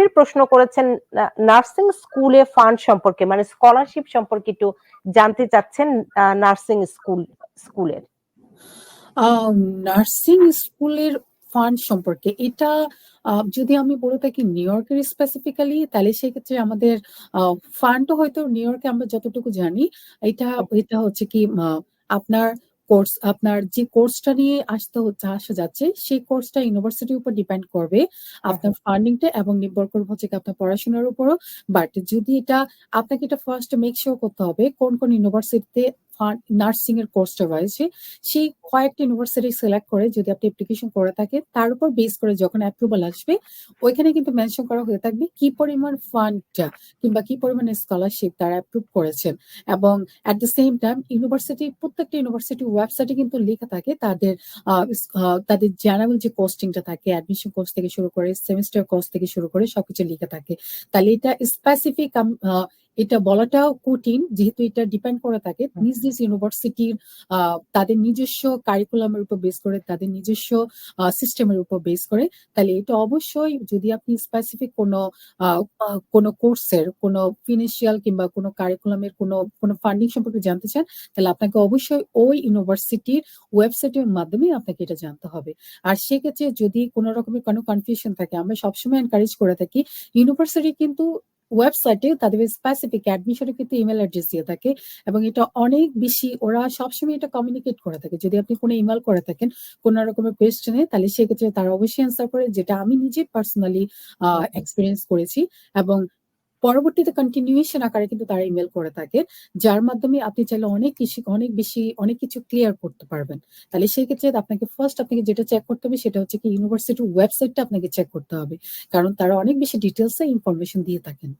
রাফির প্রশ্ন করেছেন নার্সিং স্কুলে ফান্ড সম্পর্কে মানে স্কলারশিপ সম্পর্কে একটু জানতে চাচ্ছেন নার্সিং স্কুল স্কুলের। নার্সিং স্কুলের ফান্ড সম্পর্কে এটা যদি আমি বলে থাকি নিউ ইয়র্কের স্পেসিফিক্যালি তাহলে সেক্ষেত্রে আমাদের ফান্ডও হয়তো নিউ ইয়র্কে আমরা যতটুকু জানি এটা এটা হচ্ছে কি আহ, আপনার কোর্স আপনার যে কোর্সটা নিয়ে আসতে হচ্ছে আসা যাচ্ছে সেই কোর্সটা ইউনিভার্সিটির উপর ডিপেন্ড করবে আপনার ফান্ডিংটা এবং নির্ভর করবে হচ্ছে কি আপনার পড়াশোনার উপরও। বাট যদি এটা আপনাকে এটা ফার্স্ট মেক শিওর করতে হবে কোন কোন ইউনিভার্সিটিতে নার্সিং এর কোর্সটা রয়েছে। সেই কয়েকটা ইউনিভার্সিটি সিলেক্ট করে যদি আপনি অ্যাপ্লিকেশন করে থাকেন, তার উপর বেস করে যখন অ্যাপ্রুভাল আসবে, ওইখানে কিন্তু মেনশন করা হয়ে থাকবে কি পরিমাণ ফান্ডটা কিংবা কি পরিমাণ স্কলারশিপ তারা অ্যাপ্রুভ করেছেন। এবং at the same time university প্রত্যেকটা ইউনিভার্সিটি ওয়েবসাইটে কিন্তু লেখা থাকে তাদের তাদের জেনারেল যে কোস্টিংটা থাকে অ্যাডমিশন কোর্স থেকে শুরু করে সেমিস্টার কোর্স থেকে শুরু করে সবকিছু লেখা থাকে। তাহলে এটা স্পেসিফিক এটা বলাটাও কঠিন যেহেতু এটা ডিপেন্ড করে থাকে। নিজ নিজ ইউনিভার্সিটির তাদের নিজস্ব কারিকুলামের উপর বেস করে তাদের নিজস্ব সিস্টেমের উপর বেস করে। তাহলে এটা অবশ্যই যদি আপনি স্পেসিফিক কোনো কোনো কোর্সের কোনো ফিনান্সিয়াল কিংবা কোনো কারিকুলামের কোনো কোনো ফান্ডিং সম্পর্কে জানতে চান তাহলে আপনাকে অবশ্যই ওই ইউনিভার্সিটির ওয়েবসাইটের মাধ্যমে আপনাকে এটা জানতে হবে। আর সেক্ষেত্রে যদি কোনো রকমের কোনো কনফিউশন থাকে আমরা সবসময় এনকারেজ করে থাকি ইউনিভার্সিটি কিন্তু ওয়েবসাইটে তাদের স্পেসিফিক অ্যাডমিশনে কিন্তু ইমেল অ্যাড্রেস দিয়ে থাকে এবং এটা অনেক বেশি ওরা সবসময় এটা কমিউনিকেট করে থাকে। যদি আপনি কোনো ইমেল করে থাকেন, কোনো রকমের কোয়েশ্চেনে তাহলে সেক্ষেত্রে তারা অবশ্যই অ্যান্সার করে, যেটা আমি নিজে পার্সোনালি এক্সপিরিয়েন্স করেছি এবং পরবর্তীতে কন্টিনিউয়েশন আকারে কিন্তু তারা ইমেল করে থাকে, যার মাধ্যমে আপনি চাইলে অনেক কিছু, অনেক বেশি, অনেক কিছু ক্লিয়ার করতে পারবেন। তাহলে সেই ক্ষেত্রে আপনাকে ফার্স্ট আপনাকে যেটা চেক করতে হবে সেটা হচ্ছে কি ইউনিভার্সিটির ওয়েবসাইটটা আপনাকে চেক করতে হবে। কারণ তারা অনেক বেশি ডিটেলসে ইনফরমেশন দিয়ে থাকেন।